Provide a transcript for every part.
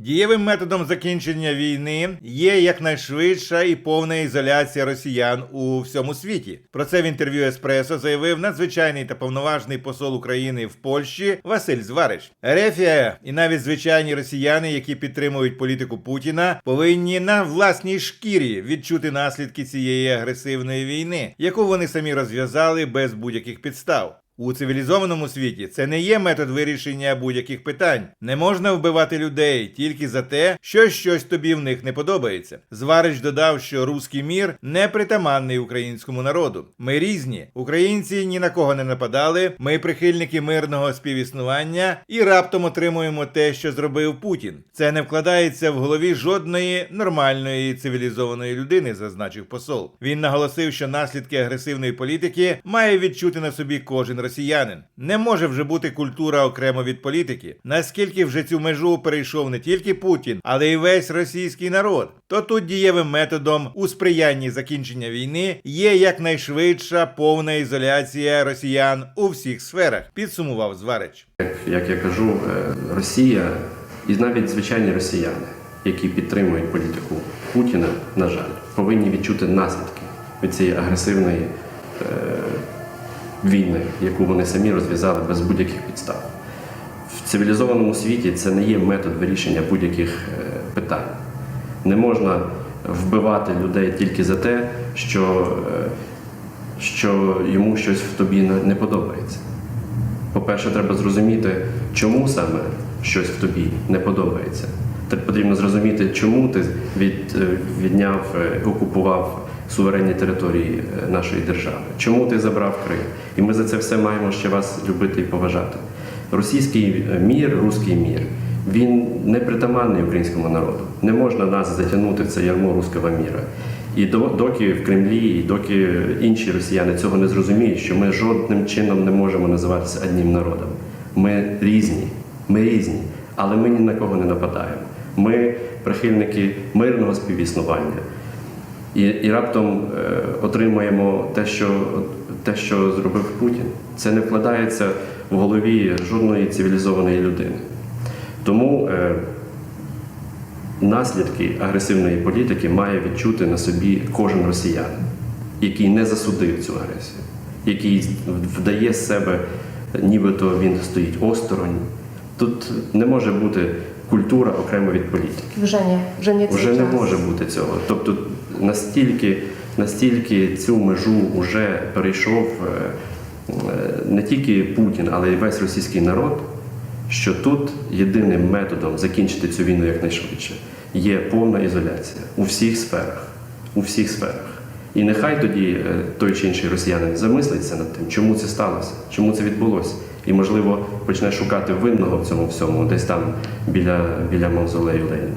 Дієвим методом закінчення війни є якнайшвидша і повна ізоляція росіян у всьому світі. Про це в інтерв'ю Еспресо заявив надзвичайний та повноважний посол України в Польщі Василь Зварич. Ерефія і навіть звичайні росіяни, які підтримують політику Путіна, повинні на власній шкірі відчути наслідки цієї агресивної війни, яку вони самі розв'язали без будь-яких підстав. У цивілізованому світі це не є метод вирішення будь-яких питань. Не можна вбивати людей тільки за те, що щось тобі в них не подобається. Зварич додав, що руський мір не притаманний українському народу. Ми різні. Українці ні на кого не нападали. Ми прихильники мирного співіснування і раптом отримуємо те, що зробив Путін. Це не вкладається в голові жодної нормальної цивілізованої людини, зазначив посол. Він наголосив, що наслідки агресивної політики має відчути на собі кожен росіянин. Не може вже бути культура окремо від політики. Наскільки вже цю межу перейшов не тільки Путін, але й весь російський народ. То тут дієвим методом у сприянні закінчення війни є якнайшвидша повна ізоляція росіян у всіх сферах. Підсумував Зварич. Як, я кажу, е, Росія і навіть звичайні росіяни, які підтримують політику Путіна, на жаль, повинні відчути наслідки від цієї агресивної е, війни, яку вони самі розв'язали без будь-яких підстав. В цивілізованому світі це не є метод вирішення будь-яких е, питань. Не можна вбивати людей тільки за те, що, е, що йому щось в тобі не- подобається. По-перше, треба зрозуміти, чому саме щось в тобі не подобається. Так потрібно зрозуміти, чому ти від, е, відняв, окупував суверенні території е, нашої держави, чому ти забрав Крим. І ми за це все маємо ще вас любити і поважати. Російський е, мір, руський мір, він не притаманний українському народу. Не можна нас затягнути в це ярмо руського міра. І до- доки в Кремлі, і доки інші росіяни цього не зрозуміють, що ми жодним чином не можемо називатися одним народом. Ми різні, ми різні, але ми ні на кого не нападаємо. Ми прихильники мирного співіснування. І, і раптом е, отримуємо те що, те, що зробив Путін. Це не вкладається в голові жодної цивілізованої людини. Тому е, наслідки агресивної політики має відчути на собі кожен росіянин, який не засудив цю агресію, який вдає з себе, нібито він стоїть осторонь. Тут не може бути культура окремо від політики. Вже не, вже цей Вже не може бути цього. Тобто настільки, настільки цю межу вже перейшов е, е, не тільки Путін, але й весь російський народ, що тут єдиним методом закінчити цю війну якнайшвидше є повна ізоляція у всіх сферах. У всіх сферах. І нехай тоді е, той чи інший росіянин замислиться над тим, чому це сталося, чому це відбулося. І, можливо, почне шукати винного в цьому всьому, десь там біля, біля мавзолею Леніна.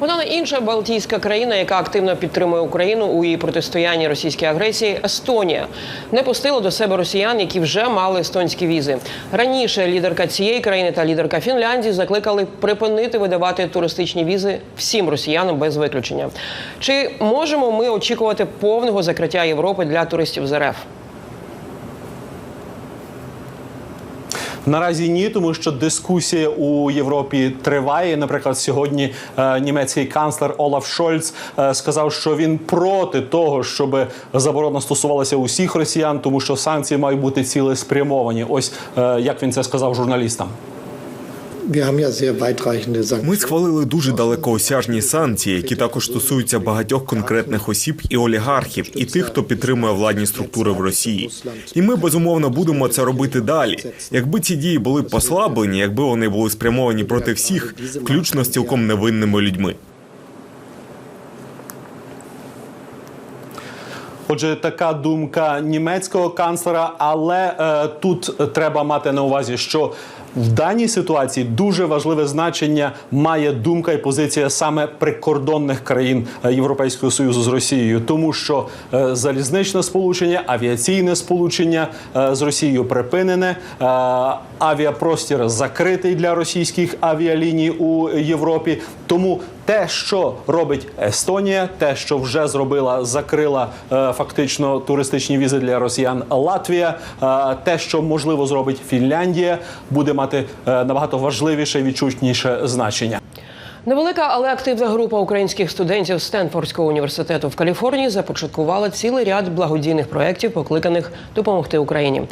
Вона інша Балтійська країна, яка активно підтримує Україну у її протистоянні російській агресії. Естонія не пустила до себе росіян, які вже мали естонські візи. Раніше лідерка цієї країни та лідерка Фінляндії закликали припинити видавати туристичні візи всім росіянам без виключення. Чи можемо ми очікувати повного закриття Європи для туристів з РФ? Наразі ні, тому що дискусія у Європі триває. Наприклад, сьогодні е, німецький канцлер Олаф Шольц е, сказав, що він проти того, щоб заборона стосувалася усіх росіян, тому що санкції мають бути цілеспрямовані. Ось е, як він це сказав журналістам. Ми схвалили дуже далекоосяжні санкції, які також стосуються багатьох конкретних осіб і олігархів, і тих, хто підтримує владні структури в Росії. І ми безумовно будемо це робити далі. Якби ці дії були послаблені, якби вони були спрямовані проти всіх, включно з цілком невинними людьми. Отже, така думка німецького канцлера, але е, тут треба мати на увазі, що в даній ситуації дуже важливе значення має думка і позиція саме прикордонних країн е, Європейського союзу з Росією, тому що е, залізничне сполучення, авіаційне сполучення е, з Росією припинене, авіапростір закритий для російських авіаліній у Європі. Тому те, що робить Естонія, те, що вже зробила, закрила е, фактично туристичні візи для росіян Латвія, е, те, що можливо зробить Фінляндія, буде мати е, набагато важливіше відчутніше значення. Невелика, але активна група українських студентів Стенфордського університету в Каліфорнії започаткувала цілий ряд благодійних проєктів, покликаних допомогти Україні.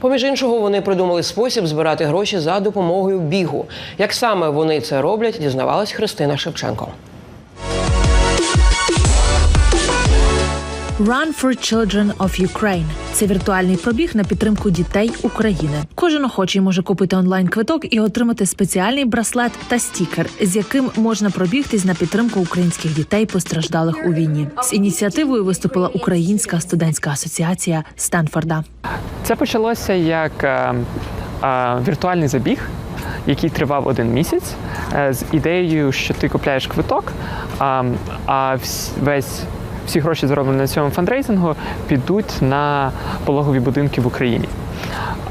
Поміж іншого, вони придумали спосіб збирати гроші за допомогою бігу. Як саме вони це роблять, дізнавалась Христина Шевченко. Run for Children of Ukraine – це віртуальний пробіг на підтримку дітей України. Кожен охочий може купити онлайн квиток і отримати спеціальний браслет та стікер, з яким можна пробігтись на підтримку українських дітей, постраждалих у війні. З ініціативою виступила Українська студентська асоціація Стенфорда. Це почалося як е, е, віртуальний забіг, який тривав один місяць, е, з ідеєю, що ти купляєш квиток, а, а весь. Всі гроші, зароблені на цьому фандрейзингу, підуть на пологові будинки в Україні.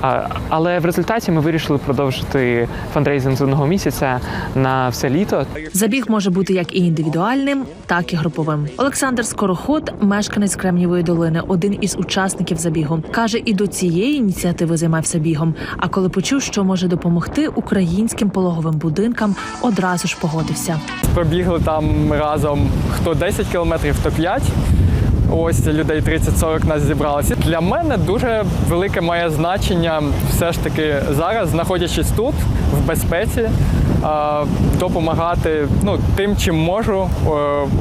А, Але в результаті ми вирішили продовжити фандрейзинг з одного місяця на все літо. Забіг може бути як і індивідуальним, так і груповим. Олександр Скороход, мешканець Кремнівої долини, один із учасників забігу, каже, і до цієї ініціативи займався бігом. А коли почув, що може допомогти українським пологовим будинкам, одразу ж погодився. Пробігли там разом хто 10 кілометрів, хто 5. Ось людей 30-40 нас зібралося. Для мене дуже велике має значення все ж таки зараз, знаходячись тут, в безпеці, допомагати ну, тим, чим можу е,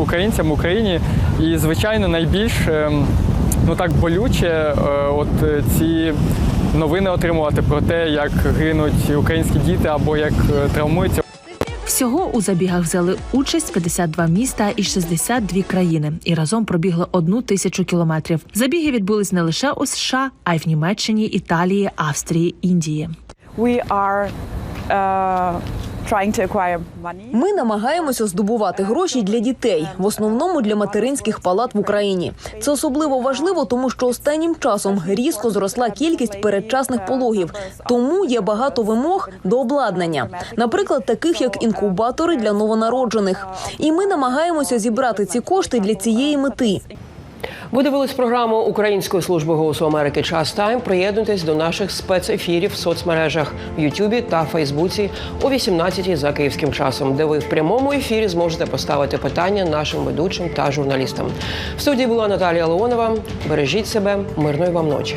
українцям в Україні. І, звичайно, найбільш е, ну так болюче, е, от е, ці новини отримувати про те, як гинуть українські діти або як е, травмуються Всього у забігах взяли участь 52 міста і 62 країни і разом пробігли одну тисячу кілометрів. Забіги відбулись не лише у США, а й в Німеччині, Італії, Австрії, Індії. we are uh, Ми намагаємося здобувати гроші для дітей, в основному для материнських палат в Україні. Це особливо важливо, тому що останнім часом різко зросла кількість передчасних пологів. Тому є багато вимог до обладнання, наприклад, таких як інкубатори для новонароджених. І ми намагаємося зібрати ці кошти для цієї мети. Ви дивились програму Української служби голосу Америки Час Тайм. Приєднуйтесь до наших спецефірів в соцмережах в Ютубі та Фейсбуці о 18 за київським часом, де ви в прямому ефірі зможете поставити питання нашим ведучим та журналістам. В студії була Наталія Леонова. Бережіть себе, мирної вам ночі.